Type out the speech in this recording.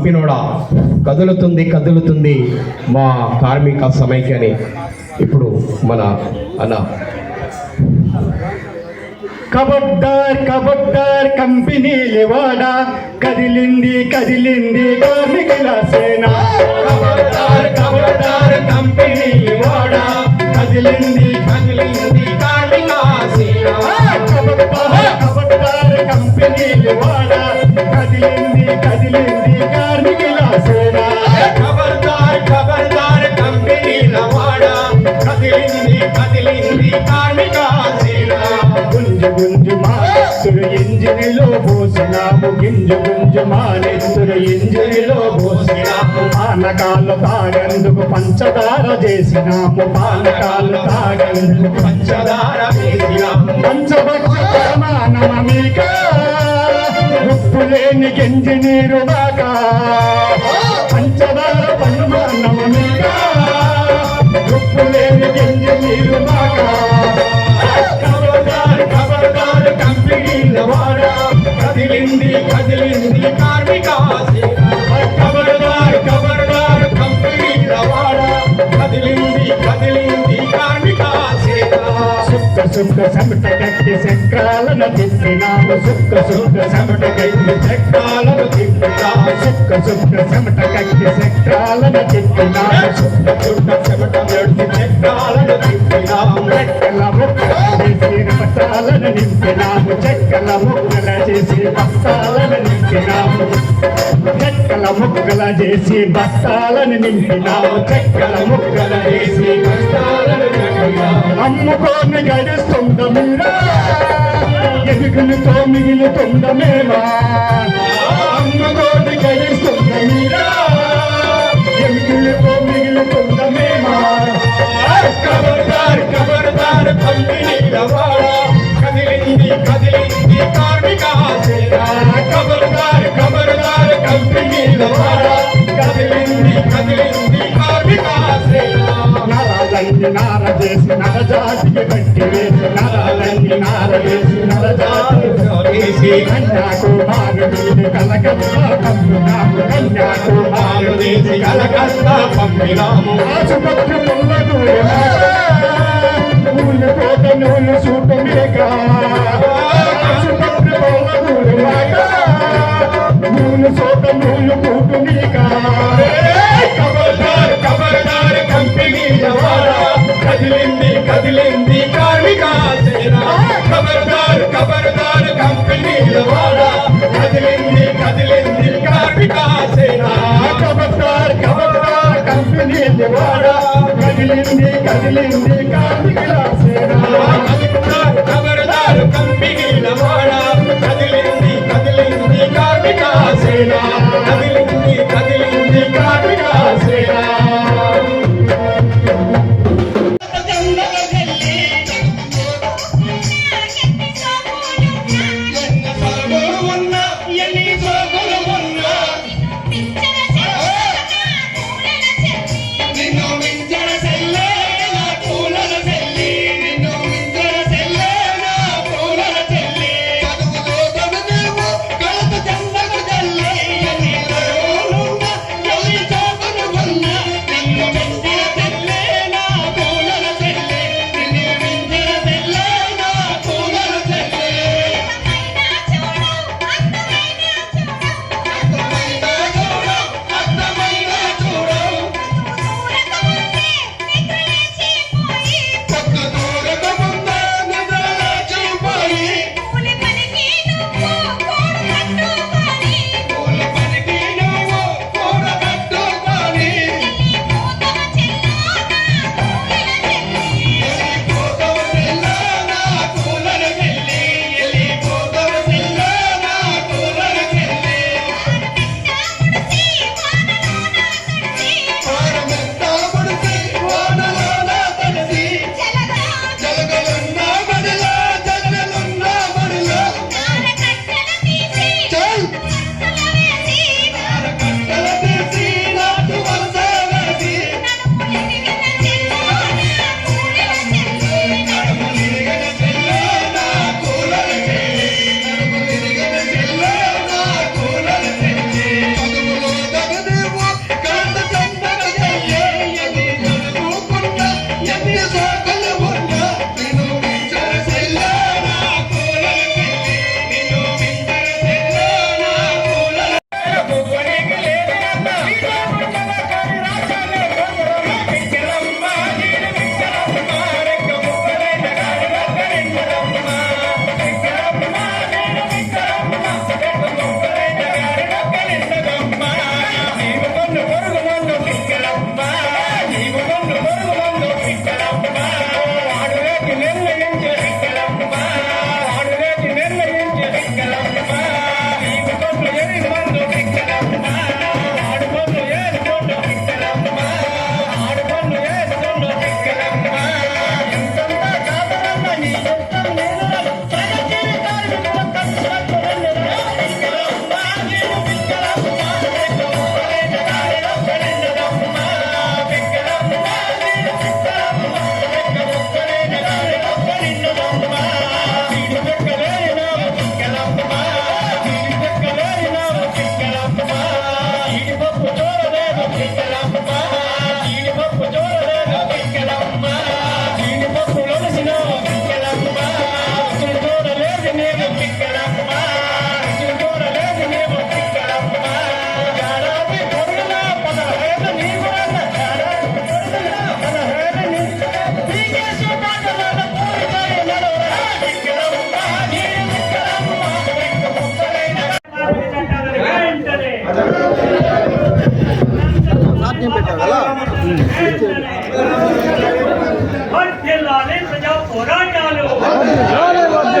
కంపెనోడా కదులుతుంది కదులుతుంది మా కార్మిక సమైక్యని ఇప్పుడు మన అన్న. కబడ్డార్ కబడ్డార్ కంపెనీలు వాడ? కదిలింది కదిలింది కార్మికుల సేన. కబడ్డార్ కబడ్డార్ కంపెనీలు వాడ? కదిలింది కదిలింది కార్మిక సేన. కబడ్డార్ కబడ్డార్ కంపెనీలు వాడ? గింజ గుంజు మానెత్తురు ఇంజినిలో పోసినాము పానకాలు తాగందుకు పంచదార చేసినాము. పానకాలు తాగందుకు పంచదార వేసినాము పంచభక్ష ప్రమాణమీక ఉప్పు లేని గింజి నీరు దాకా పంచదార పరిమాణమీక ఉప్పు లేని గింజి నీరు దాకా ఖబర్దార్ ఖబర్దార్ కంపెనీల వారు కదిలింది కదిలింది కార్మిక సేన. ఖబర్దార్ ఖబర్దార్ కంపెనీల వాడ. కదిలింది కదిలింది కార్మిక సేన. సుక్క సుక్క చెమట గట్టి చక్రాలను తిప్పినాము. సుక్క సుక్క సమట కట్టి చక్రాలను తిప్పినాము. సుక్క సుక్క సమట కట్టి చక్రాలను తిప్పినాము. సుక్క సుక్క సమట గట్టి చక్రాలను తిప్పినాము. రెక్కల ముక్కలు చేసి బస్తాలను నింపినాము. చెక్కల ముక్కల చేసి బస్తాలను నింపినాము. చెక్కల ముక్కల చేసి బస్తాలను నింపినాము. చెక్కల ముక్కల చేసి బస్తాలను అమ్ముకోని గడుస్తుంద మీరా? ఎదుగులతో మిగులుతుంద మేమా? అమ్ముకోని గడుస్తుంద మీరా? ఎదుగులతో మిగులుతుంద మేమా? కబర్దార్ ఖబర్దార్ కంపెనీల నరాలన్నీ నార చేసి నరజాతికి కట్టి వేసి నరాలన్నీ నార వేసి నరజాతికి వేసి కన్యాకుమారుడిని కలకత్తా పంపినాము కన్యాకుమారుడిని కలకత్తా పంపినాము ఆసుపత్రి పుల్లను నూనె కోట నూనె ఖబర్దార్ కంపెనీల వాడ కదిలింది కదిలింది కార్మికుల సేన. ఖబర్దార్ ఖబర్దార్ కంపెనీల వాడ కదిలింది కదిలింది కార్మిక సేన. కదిలింది కదిలింది Give